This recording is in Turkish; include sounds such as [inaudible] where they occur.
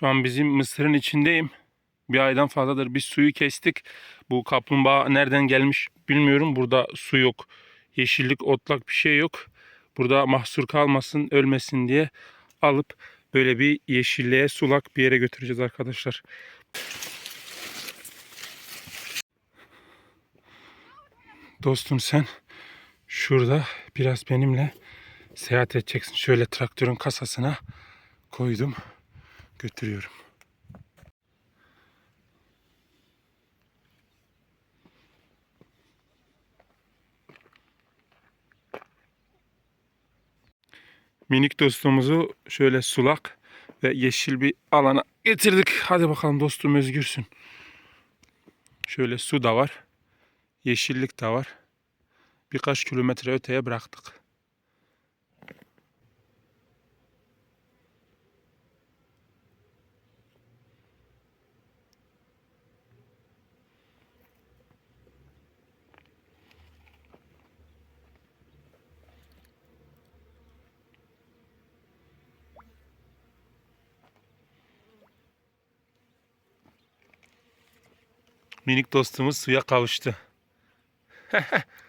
Şu an bizim mısırın içindeyim. Bir aydan fazladır biz suyu kestik. Bu kaplumbağa nereden gelmiş bilmiyorum. Burada su yok. Yeşillik, otlak bir şey yok. Burada mahsur kalmasın, ölmesin diye alıp böyle bir yeşilliğe sulak bir yere götüreceğiz arkadaşlar. Dostum sen şurada biraz benimle seyahat edeceksin. Şöyle traktörün kasasına koydum. Götürüyorum. Minik dostumuzu şöyle sulak ve yeşil bir alana getirdik. Hadi bakalım dostum özgürsün. Şöyle su da var. Yeşillik de var. Birkaç kilometre öteye bıraktık. Minik dostumuz suya kavuştu. [laughs]